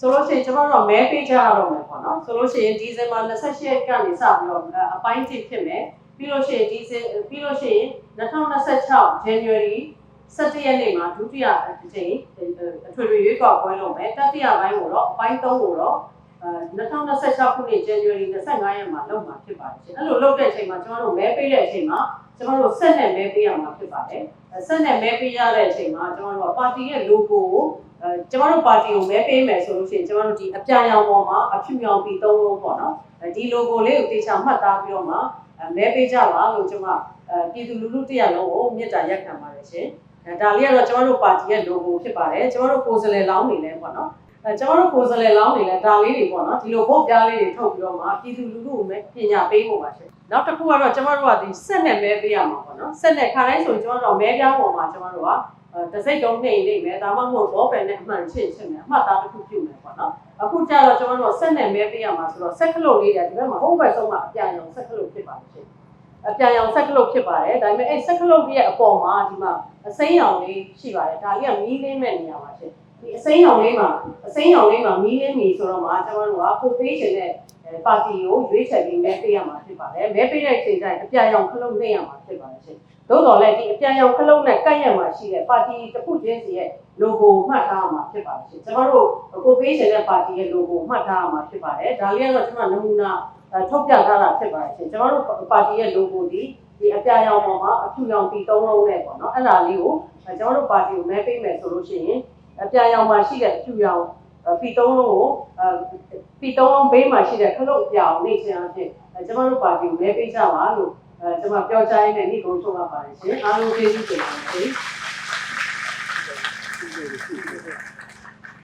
ဆိုလို့ရှိရင်ကျွန်တော်တို့မဲပေးကြရတော့မယ်ပေါ့နော်ဆိုလို့ရှိရင်ဒီဇင်ဘာ28ရက်ကနေစပြီးတော့အပိုင်းတစ်ဖြစ်မယ်ပြီးလို့ရှိရင်ဒီဇင်ပြီးလို့ရှိရင်2026 January 17ရက်နေ့မှာဒုတိယအကြိမ်အထွေထွေရွေးကောက်ပွဲလုပ်မယ်တတိယပိုင်းကိုတော့အပိုင်း3ကိုတော့အဲ2026ခုနှစ် January 25ရက်မှာလုပ်မှာဖြစ်ပါတယ်ရှင်အဲ့လိုလုပ်တဲ့အချိန်မှာကျွန်တော်တို့မဲပေးတဲ့အချိန်မှာကျွန်တော်တို့ဆက်နဲ့မဲပေးရမှာဖြစ်ပါတယ်ဆက်နဲ့မဲပေးရတဲ့အချိန်မှာကျွန်တော်တို့ပါတီရဲ့ logo ကိုအဲ ကျွန်တော်တို့ပါတီကိုမဲပေးမယ်ဆိုလို့ရှိရင်ကျွန်တော်တို့ဒီအပြာရောင်ပေါ်မှာအဖြူရောင်ပြီးသုံးလုံးပေါ့နော်ဒီ logo လေးကိုတေချာမှတ်သားပြီးတော့မှမဲပေးကြပါလို့ကျွန်မအဲပြည်သူလူထုတရလုံးကိုမြစ်တာရက်ခံပါတယ်ရှင်အဲဒါလေးကတော့ကျွန်တော်တို့ပါတီရဲ့ logo ဖြစ်ပါတယ်ကျွန်တော်တို့ကိုယ်စားလှယ်လောင်းနေလဲပေါ့နော်အဲကျွန်တော်တို့ကိုယ်စားလှယ်လောင်းနေလဲဒါလေးတွေပေါ့နော်ဒီလိုဘုတ်ပြားလေးတွေထုတ်ပြီးတော့မှပြည်သူလူထုကိုပညာပေးဖို့ပါရှင်နောက်တစ်ခုကတော့ကျွန်တော်တို့ကဒီဆက်နဲ့မဲပေးရမှာပေါ့နော်ဆက်နဲ့ခါတိုင်းဆိုရင်ကျွန်တော်တို့မဲပြားပေါ်မှာကျွန်တော်တို့က တစိတ်တုံးနေနေမယ်ဒါမှမဟုတ်ဘောပယ်နဲ့အမှန်ချစ်ချင်မယ်အမှတ်သားတစ်ခုပြုမယ်ပေါ့နော်အခုကျတော့ကျွန်တော်တို့ဆက်နဲ့မဲပေးရမှာဆိုတော့ဆက်ကလုတ်လေးတွေဒီဘက်မှာဟုတ်ဘက်ဆုံးမှာအပြာရောင်ဆက်ကလုတ်ဖြစ်ပါရှင်အပြာရောင်ဆက်ကလုတ်ဖြစ်ပါတယ်ဒါပေမဲ့အဲဆက်ကလုတ်ရဲ့အပေါ်မှာဒီမှာအစိမ်းရောင်လေးရှိပါတယ်ဒါလေးကမီးလေးမဲ့နေရာပါရှင်ဒီအစိမ်းရောင်လေးမှာအစိမ်းရောင်လေးမှာမီးလေးမီဆိုတော့မှကျွန်တော်တို့ကကိုပေးခြင်းနဲ့ ပါတီကိုရွေးချယ်ပြီးမဲပေးရမှာဖြစ်ပါတယ်မဲပေးတဲ့အချိန်တိုင်းအပြာရောင်ခလုတ်နှိမ့်ရမှာဖြစ်ပါတယ်ရှင်သို့တော်လည်းဒီအပြန်ရောင်ခလုံးနဲ့ကန့်ရမှာရှိတဲ့ပါတီတစ်ခုချင်းစီရဲ့ logo မှတ်ထားမှာဖြစ်ပါတယ်ရှင်ကျွန်တော်တို့ကိုပေးချင်တဲ့ပါတီရဲ့ logo မှတ်ထားမှာဖြစ်ပါတယ်ဒါလေးကတော့ကျွန်တော်နမူနာထုတ်ပြထားတာဖြစ်ပါတယ်ရှင်ကျွန်တော်တို့ပါတီရဲ့ logo ဒီဒီအပြန်ရောင်ပေါ်မှာအဖြူရောင်တီသုံးလုံးနဲ့ပေါ့နော်အဲ့ဒါလေးကိုကျွန်တော်တို့ပါတီကိုမဲပေးမယ်ဆိုလို့ရှိရင်အပြန်ရောင်မှာရှိတဲ့အဖြူရောင် ပီသုံးလုံးကိုပီသုံးလုံးဘေးမှာရှိတဲ့ခလုတ်အပြောင်နေချင်အောင်ဖြင့်ကျွန်တော်တို့ပါတီကိုမဲပေးကြပါလို့အဲကျွန်မပြောချင်တဲ့နေ့ကုန်ဆုံးရပါတယ်ရှင်အားလုံးကျေးဇူးတင်ပါတယ်ရှင်